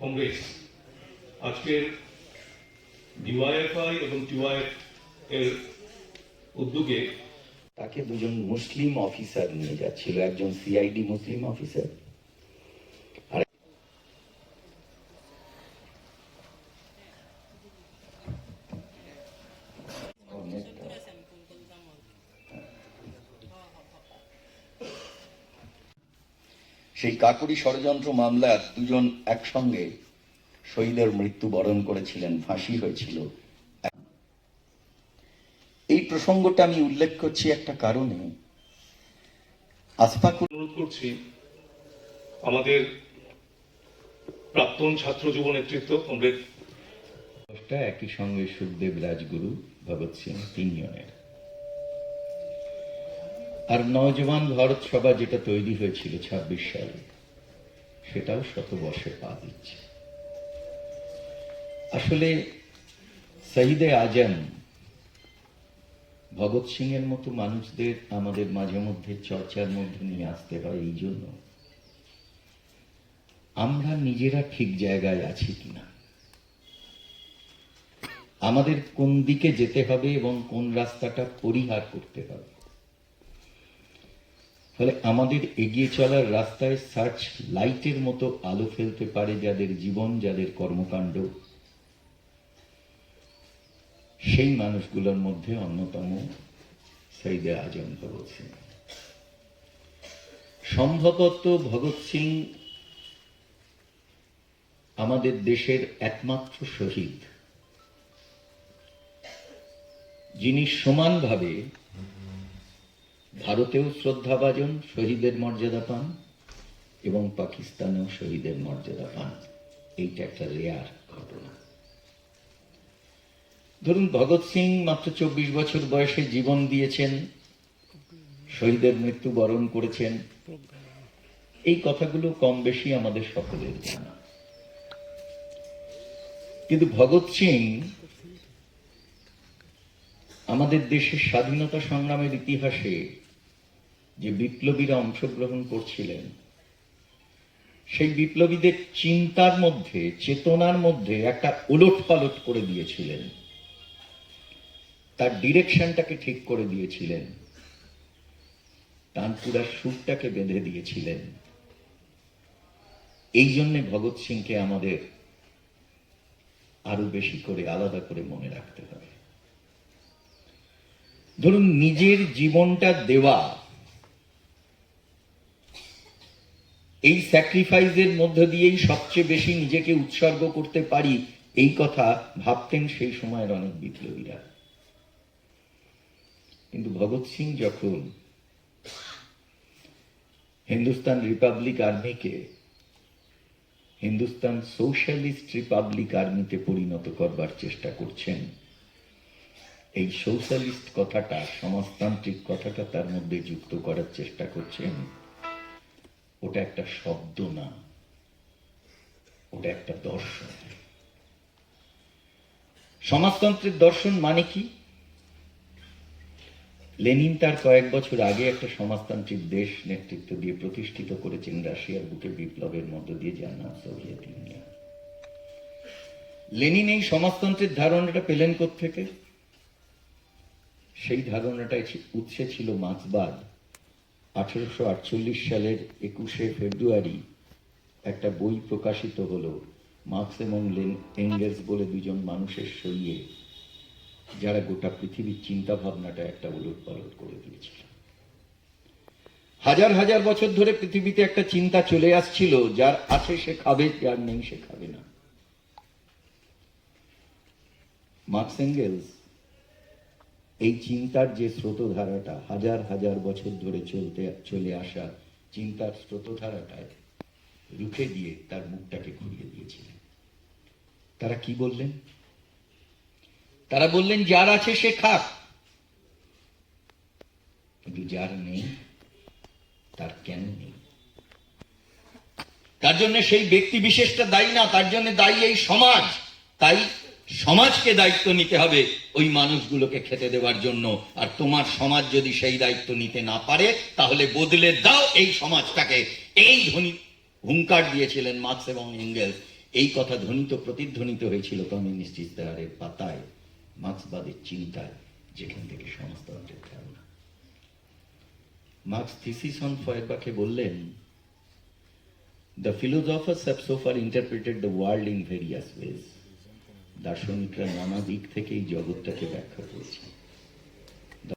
কংগ্রেস। আজকের ডিওয়াইএফআই এবং টিওয়াইএফ এর উদ্যোগে তাকে দুজন মুসলিম অফিসার নিয়ে যাচ্ছিল, একজন সিআইডি মুসলিম অফিসার আর সেই কাকুরি ষড়যন্ত্র মামলার দুজন একসঙ্গে শহীদের মৃত্যু বরণ করেছিলেন ফাঁসি হয়েছিল। এই প্রসঙ্গটা আমি উল্লেখ করছি একটা কারণে। আসফাকুল অনুরোধ করছি আমাদের প্রাক্তন ছাত্র যুব নেতৃত্ব কমরেড একই সঙ্গে সুখদেব রাজগুরু ভগৎ সিং তিনজনের। আর নওজওয়ান ভারত সভা যেটা তৈরি হয়েছিল ছাব্বিশ সালে, সেটাও শত বর্ষে পা দিচ্ছে। আসলে শহীদে আজম ভগৎ সিং এর মতো মানুষদের আমাদের মাঝে মধ্যে চর্চার মধ্যে নিয়ে আসতে হয় এই জন্য। আমরা নিজেরা ঠিক জায়গায় আছি কিনা? আমাদের কোন দিকে যেতে হবে এবং কোন রাস্তাটা পরিহার করতে হবে? ফলে আমাদের এগিয়ে চলার রাস্তায় সার্চ লাইটের মতো আলো ফেলতে পারে যাদের জীবন, যাদের কর্মকাণ্ড। সেই মানুষগুলোর মধ্যে অন্যতম সৈদে আজম ভগৎ সিং। সম্ভবত ভগৎ সিং আমাদের দেশের একমাত্র শহীদ। যিনি সমানভাবে ভারতেও শ্রদ্ধাভাজন শহীদের মর্যাদা পান এবং পাকিস্তানেও শহীদের মর্যাদা পান। এইটা একটা রেয়ার ঘটনা। ধরুন, ভগৎ সিং মাত্র চব্বিশ বছর বয়সে জীবন দিয়েছেন, শহীদের মৃত্যু বরণ করেছেন। এই কথাগুলো কম বেশি আমাদের সকলের জানা। কিন্তু ভগৎ সিং আমাদের দেশের স্বাধীনতা সংগ্রামের ইতিহাসে যে বিপ্লবীরা অংশগ্রহণ করছিলেন, সেই বিপ্লবীদের চিন্তার মধ্যে, চেতনার মধ্যে একটা উলট পালট করে দিয়েছিলেন। তার ডিরেকশনটাকে ঠিক করে দিয়েছিলেন। তানপুরার সুরটাকে বেঁধে দিয়েছিলেন। এই জন্যে ভগৎ সিংকে আমাদের আরও বেশি করে আলাদা করে মনে রাখতে হবে। ধরুন, নিজের জীবনটা দেওয়া এই স্যাক্রিফাইসের মধ্য দিয়েই সবচেয়ে বেশি নিজেকে উৎসর্গ করতে পারি, এই কথা ভাবতেন সেই সময়ের অনেক বিপ্লবীরা। কিন্তু ভগৎ সিং যখন হিন্দুস্তান রিপাবলিক আর্মিকে, হিন্দুস্তান সোশ্যালিস্ট রিপাবলিক আর্মিতে পরিণত করবার চেষ্টা করছেন, এই সোশ্যালিস্ট কথাটা, সমাজতান্ত্রিক কথাটা তার মধ্যে যুক্ত করার চেষ্টা করছেন ওটা একটা শব্দ না। ওটা একটা দর্শন। সমাজতন্ত্রের দর্শন মানে কি? লেনিন তার কয়েক বছর আগে একটা সমাজতান্ত্রিক দেশ নেতৃত্ব দিয়ে প্রতিষ্ঠিত করেছেন রাশিয়ার বুকে বিপ্লবের মধ্য দিয়ে যার নাম সোভিয়েত ইউনিয়ন। লেনিন এই সমাজতন্ত্রের ধারণাটা পেলেন থেকে সেই ধারণাটা উৎসে ছিল মার্ক্সবাদ। আঠেরোশো আটচল্লিশ সালের একুশে ফেব্রুয়ারি একটা বই প্রকাশিত হলো, মার্কস এবং এঙ্গেলস বলে দুজন মানুষের সইয়ে, যারা গোটা পৃথিবীর চিন্তা ভাবনাটা একটা উলট পালট করে দিয়েছিল হাজার হাজার বছর ধরে পৃথিবীতে একটা চিন্তা চলে আসছিল, যার আছে সে খাবে, যার নেই সে খাবে না। মার্কস, এঙ্গেলস এই চিন্তার যে স্রোতধারাটা হাজার হাজার বছর ধরে চলতে, চলে আসা চিন্তার স্রোতধারাটায় রুখে দিয়ে তার মুখটাকে ঘুরিয়ে দিয়েছিলেন। তারা কি বললেন? তারা বললেন, যার আছে সে খাক। কিন্তু যার নেই, তার কেন নেই? তার জন্য সেই ব্যক্তি বিশেষটা দায়ী না, তার জন্য দায়ী এই সমাজ। তাই সমাজকে দায়িত্ব নিতে হবে ওই মানুষগুলোকে খেতে দেওয়ার জন্য। আর তোমার সমাজ যদি সেই দায়িত্ব নিতে না পারে, তাহলে বদলে দাও এই সমাজটাকে। এই ধ্বনি, হুঙ্কার দিয়েছিলেন মার্কস এবং এঙ্গেলস। এই কথা ধ্বনিত, প্রতিধ্বনিত হয়েছিল কমিউনিস্ট ইস্তাহারের পাতায়, মার্ক্সবাদের চিন্তায়, যেখান থেকে সমাজতন্ত্রের ধারণা। মার্ক্স থিসিস অন ফয়েরবাকে বললেন the so far interpreted the world in various ways দার্শনিকরা নানা দিক থেকে এই জগৎটাকে ব্যাখ্যা করেছেন।